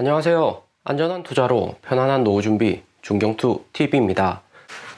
안녕하세요. 안전한 투자로 편안한 노후 준비 중경투 TV입니다.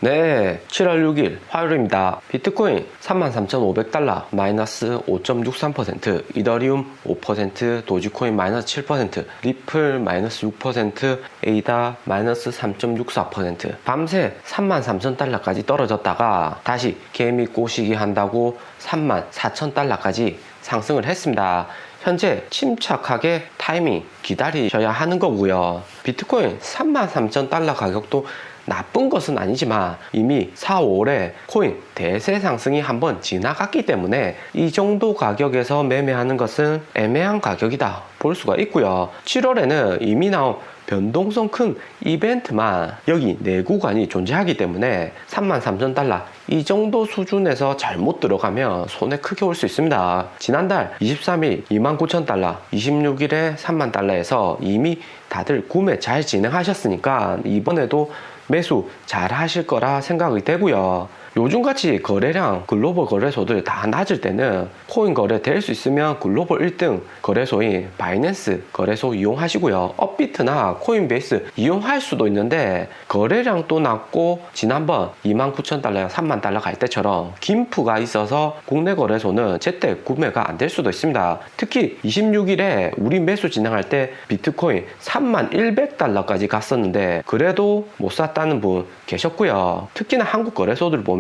네, 7월 6일 화요일입니다. 비트코인 33,500달러 마이너스 5.63%, 이더리움 5%, 도지코인 마이너스 7%, 리플 마이너스 6%, 에이다 마이너스 3.64%. 밤새 33,000달러까지 떨어졌다가 다시 개미 꼬시기 한다고 34,000달러까지 상승을 했습니다. 현재 침착하게 타이밍 기다리셔야 하는 거고요. 비트코인 33,000달러 가격도 나쁜 것은 아니지만 이미 4, 5월에 코인 대세 상승이 한번 지나갔기 때문에 이 정도 가격에서 매매하는 것은 애매한 가격이다 볼 수가 있고요. 7월에는 이미 나온 변동성 큰 이벤트만 여기 네 구간이 존재하기 때문에 33,000달러 이 정도 수준에서 잘못 들어가면 손에 크게 올 수 있습니다. 지난달 23일 29,000달러, 26일에 3만 달러에서 이미 다들 구매 잘 진행하셨으니까 이번에도 매수 잘 하실 거라 생각이 되고요. 요즘같이 거래량 글로벌 거래소들 다 낮을 때는 코인 거래 될 수 있으면 글로벌 1등 거래소인 바이낸스 거래소 이용하시고요. 업비트나 코인베이스 이용할 수도 있는데 거래량 또 낮고 지난번 29,000달러, 3만 달러 갈 때처럼 김프가 있어서 국내 거래소는 제때 구매가 안 될 수도 있습니다. 특히 26일에 우리 매수 진행할 때 비트코인 3만 100달러까지 갔었는데 그래도 못 샀다는 분 계셨고요. 특히나 한국 거래소들 보면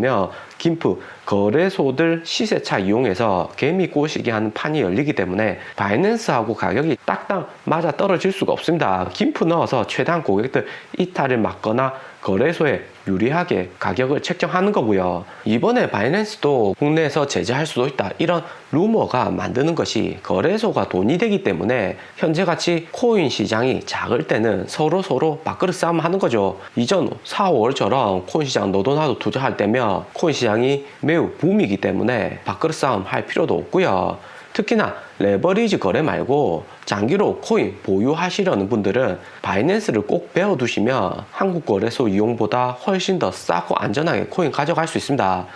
김프 거래소들 시세차 이용해서 개미 꼬시게 하는 판이 열리기 때문에 바이낸스하고 가격이 딱딱 맞아 떨어질 수가 없습니다. 김프 넣어서 최대한 고객들 이탈을 막거나 거래소에 유리하게 가격을 책정하는 거고요. 이번에 바이낸스도 국내에서 제재할 수도 있다. 이런 루머가 만드는 것이 거래소가 돈이 되기 때문에 현재 같이 코인 시장이 작을 때는 서로 서로 밥그릇 싸움 하는 거죠. 이전 4, 5월처럼 코인 시장 너도 나도 투자할 때면 코인 시장이 매우 붐이기 때문에 밥그릇 싸움 할 필요도 없고요. 특히나 레버리지 거래 말고 장기로 코인 보유하시려는 분들은 바이낸스를 꼭 배워두시면 한국 거래소 이용보다 훨씬 더 싸고 안전하게 코인 가져갈 수 있습니다.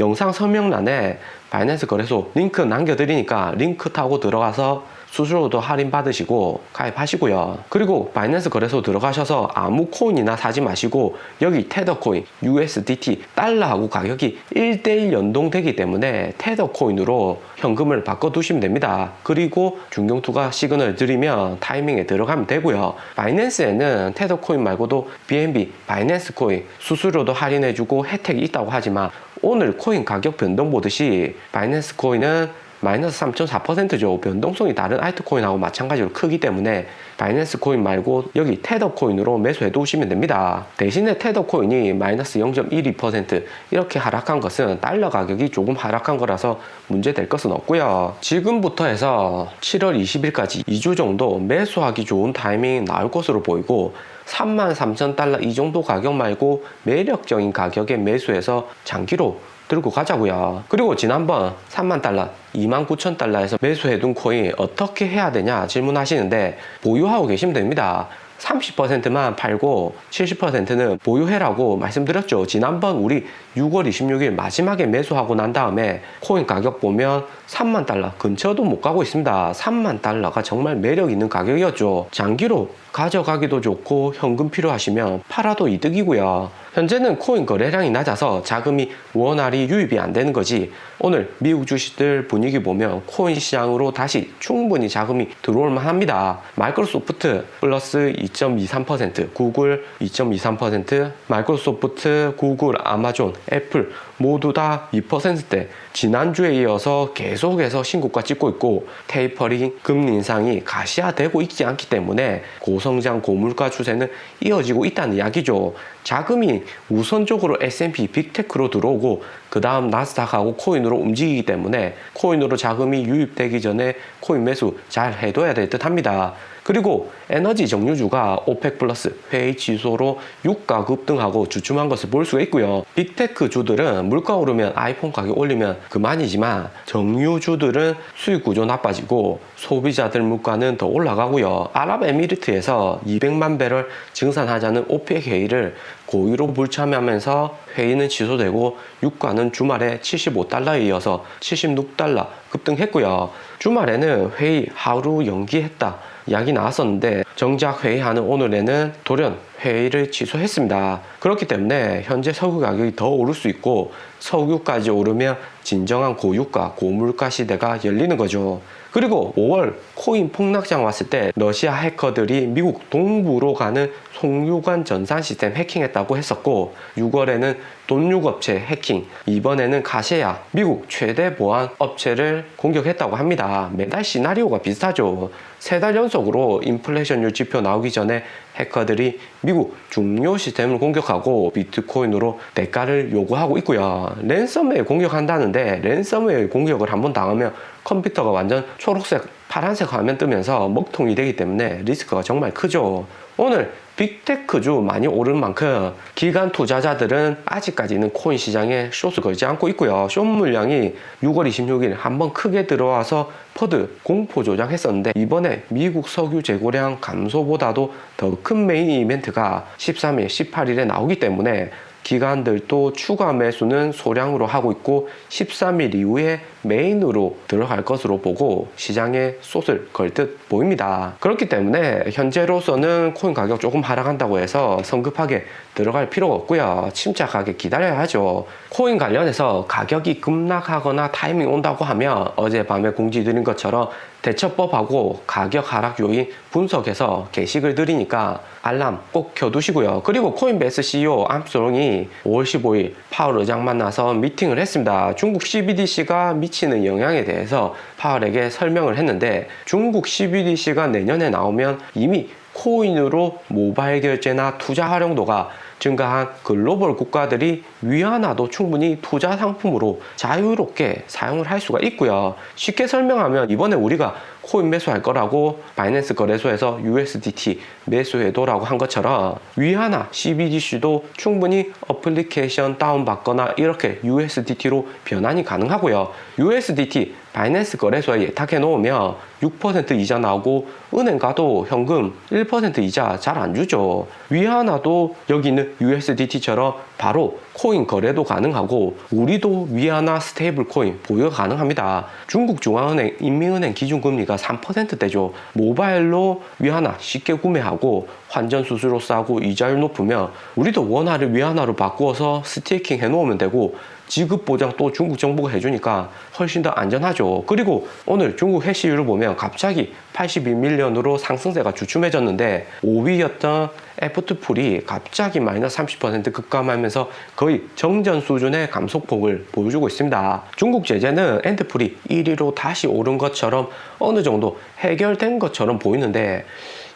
영상 설명란에 바이낸스 거래소 링크 남겨드리니까 링크 타고 들어가서 수수료도 할인 받으시고 가입하시고요. 그리고 바이낸스 거래소 들어가셔서 아무 코인이나 사지 마시고 여기 테더 코인, USDT, 달러하고 가격이 1대1 연동되기 때문에 테더 코인으로 현금을 바꿔 두시면 됩니다. 그리고 중경투가 시그널 드리면 타이밍에 들어가면 되고요. 바이낸스에는 테더 코인 말고도 BNB, 바이낸스 코인 수수료도 할인해주고 혜택이 있다고 하지만 오늘 코인 가격 변동 보듯이 바이낸스 코인은 마이너스 3.4%죠. 변동성이 다른 알트코인하고 마찬가지로 크기 때문에 바이낸스 코인 말고 여기 테더 코인으로 매수해 두시면 됩니다. 대신에 테더 코인이 마이너스 0.12% 이렇게 하락한 것은 달러 가격이 조금 하락한 거라서 문제 될 것은 없고요. 지금부터 해서 7월 20일까지 2주 정도 매수하기 좋은 타이밍이 나올 것으로 보이고 33,000달러 이 정도 가격 말고 매력적인 가격에 매수해서 장기로 들고 가자고요. 그리고 지난번 3만 달러, 2만 9천 달러에서 매수해둔 코인 어떻게 해야 되냐 질문하시는데 보유하고 계시면 됩니다. 30%만 팔고 70%는 보유해라고 말씀드렸죠. 지난번 우리 6월 26일 마지막에 매수하고 난 다음에 코인 가격 보면 3만 달러 근처도 못 가고 있습니다. 3만 달러가 정말 매력 있는 가격이었죠. 장기로 가져가기도 좋고 현금 필요하시면 팔아도 이득이고요. 현재는 코인 거래량이 낮아서 자금이 원활히 유입이 안 되는 거지. 오늘 미국 주식들 분위기 보면 코인 시장으로 다시 충분히 자금이 들어올 만합니다. 마이크로소프트 플러스 2.23%, 구글 2.23%, 마이크로소프트, 구글, 아마존, 애플 모두 다 2%대 지난주에 이어서 계속해서 신고가 찍고 있고 테이퍼링 금리 인상이 가시화되고 있지 않기 때문에 고성장 고물가 추세는 이어지고 있다는 이야기죠. 자금 이 우선적으로 S&P 빅테크로 들어오고 그 다음 나스닥하고 코인으로 움직이기 때문에 코인으로 자금이 유입되기 전에 코인 매수 잘 해둬야 될 듯 합니다. 그리고 에너지 정유주가 오펙 플러스 회의 취소로 유가 급등하고 주춤한 것을 볼 수가 있고요. 빅테크 주들은 물가 오르면 아이폰 가격 올리면 그만이지만 정유주들은 수익 구조 나빠지고 소비자들 물가는 더 올라가고요. 아랍에미리트에서 200만 배럴 증산하자는 오펙 회의를 고의로 불참하면서 회의는 취소되고 유가는 주말에 75달러에 이어서 76달러 급등했고요. 주말에는 회의 하루 연기했다 이야기 나왔었는데 정작 회의하는 오늘에는 돌연 회의를 취소했습니다. 그렇기 때문에 현재 석유 가격이 더 오를 수 있고 석유까지 오르면 진정한 고유가 고물가 시대가 열리는 거죠. 그리고 5월 코인 폭락장 왔을 때 러시아 해커들이 미국 동부로 가는 송유관 전산 시스템 해킹했다고 했었고 6월에는 돈육 업체 해킹 이번에는 가세야 미국 최대 보안 업체를 공격했다고 합니다. 매달 시나리오가 비슷하죠. 세 달 연속으로 인플레이션율 지표 나오기 전에 해커들이 미국 중요 시스템을 공격하고 비트코인으로 대가를 요구하고 있고요. 랜섬웨어 공격한다는데 랜섬웨어 공격을 한번 당하면 컴퓨터가 완전 초록색, 파란색 화면 뜨면서 먹통이 되기 때문에 리스크가 정말 크죠. 오늘 빅테크주 많이 오른 만큼 기관 투자자들은 아직까지는 코인 시장에 숏을 걸지 않고 있고요. 숏 물량이 6월 26일 한번 크게 들어와서 퍼드 공포 조작했었는데 이번에 미국 석유 재고량 감소보다도 더 큰 메인 이벤트가 13일, 18일에 나오기 때문에 기관들도 추가 매수는 소량으로 하고 있고 13일 이후에 메인으로 들어갈 것으로 보고 시장에 쏟을 걸 듯 보입니다. 그렇기 때문에 현재로서는 코인 가격 조금 하락한다고 해서 성급하게 들어갈 필요가 없고요. 침착하게 기다려야 하죠. 코인 관련해서 가격이 급락하거나 타이밍 온다고 하면 어젯밤에 공지 드린 것처럼 대처법하고 가격 하락 요인 분석해서 게시글 드리니까 알람 꼭 켜두시고요. 그리고 코인베이스 CEO 암스트롱이 5월 15일 파월 의장 만나서 미팅을 했습니다. 중국 CBDC가 미치는 영향에 대해서 파월에게 설명을 했는데 중국 CBDC가 내년에 나오면 이미 코인으로 모바일 결제나 투자 활용도가 증가한 글로벌 국가들이 위안화도 충분히 투자 상품으로 자유롭게 사용을 할 수가 있고요. 쉽게 설명하면 이번에 우리가 코인 매수할 거라고 바이낸스 거래소에서 USDT 매수해도라고 한 것처럼 위안화 CBDC도 충분히 어플리케이션 다운받거나 이렇게 USDT로 변환이 가능하고요. USDT 바이낸스 거래소에 예탁해 놓으면 6% 이자 나오고 은행 가도 현금 1% 이자 잘 안 주죠. 위안화도 여기 있는 USDT처럼 바로 코인 거래도 가능하고 우리도 위안화 스테이블 코인 보유가 가능합니다. 중국 중앙은행 인민은행 기준금리가 3%대죠. 모바일로 위안화 쉽게 구매하고 환전 수수료 싸고 이자율 높으면 우리도 원화를 위안화로 바꾸어서 스테이킹 해놓으면 되고 지급 보장 또 중국 정부가 해주니까 훨씬 더 안전하죠. 그리고 오늘 중국 해시율을 보면 갑자기 82밀리언으로 상승세가 주춤해졌는데 5위였던 애프트풀이 갑자기 마이너스 30% 급감하면서 거의 정전 수준의 감소폭을 보여주고 있습니다. 중국 제재는 엔트풀이 1위로 다시 오른 것처럼 어느 정도 해결된 것처럼 보이는데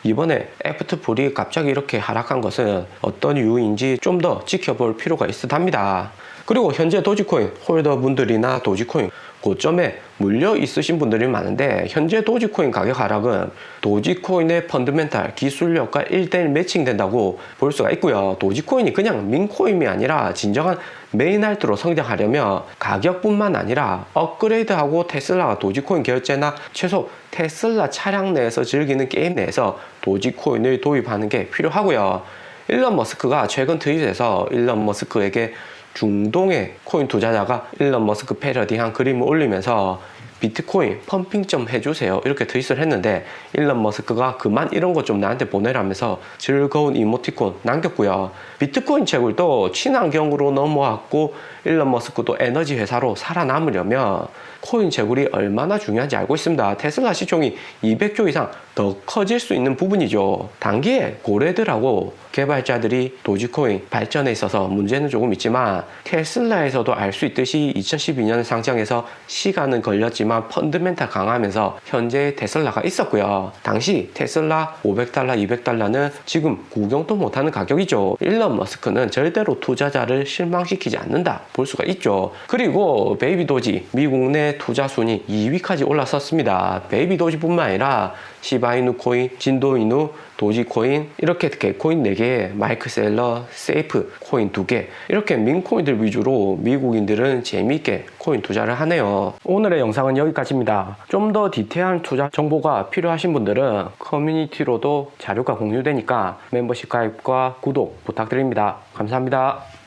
이번에 애프트풀이 갑자기 이렇게 하락한 것은 어떤 이유인지 좀 더 지켜볼 필요가 있을 합니다. 그리고 현재 도지코인 홀더분들이나 도지코인 고점에 물려 있으신 분들이 많은데 현재 도지코인 가격 하락은 도지코인의 펀드멘탈 기술력과 1대1 매칭된다고 볼 수가 있고요. 도지코인이 그냥 민코인이 아니라 진정한 메인 할트로 성장하려면 가격뿐만 아니라 업그레이드하고 테슬라가 도지코인 결제나 최소 테슬라 차량 내에서 즐기는 게임 내에서 도지코인을 도입하는 게 필요하고요. 일론 머스크가 최근 트윗에서 일론 머스크에게 중동의 코인 투자자가 일론 머스크 패러디한 그림을 올리면서 비트코인 펌핑 좀 해주세요. 이렇게 트윗을 했는데 일론 머스크가 그만 이런 거 좀 나한테 보내라면서 즐거운 이모티콘 남겼고요. 비트코인 채굴 도 친환경으로 넘어왔고 일론 머스크도 에너지 회사로 살아남으려면 코인 채굴이 얼마나 중요한지 알고 있습니다. 테슬라 시총이 200조 이상 더 커질 수 있는 부분이죠 단기에 고래들하고 개발자들이 도지코인 발전에 있어서 문제는 조금 있지만 테슬라에서도 알 수 있듯이 2012년 상장해서 시간은 걸렸지만 펀드멘탈 강하면서 현재 테슬라가 있었고요. 당시 테슬라 500달러, 200달러는 지금 구경도 못하는 가격이죠. 일론 머스크는 절대로 투자자를 실망시키지 않는다 볼 수가 있죠. 그리고 베이비 도지 미국 내 투자 순위 2위까지 올라섰습니다. 베이비 도지뿐만 아니라 시바이누 코인, 진도이누, 도지코인 이렇게 개코인 4개, 마이크셀러, 세이프 코인 2개 이렇게 민코인들 위주로 미국인들은 재미있게 코인 투자를 하네요. 오늘의 영상은 여기까지입니다. 좀 더 디테일한 투자 정보가 필요하신 분들은 커뮤니티로도 자료가 공유되니까 멤버십 가입과 구독 부탁드립니다. 감사합니다.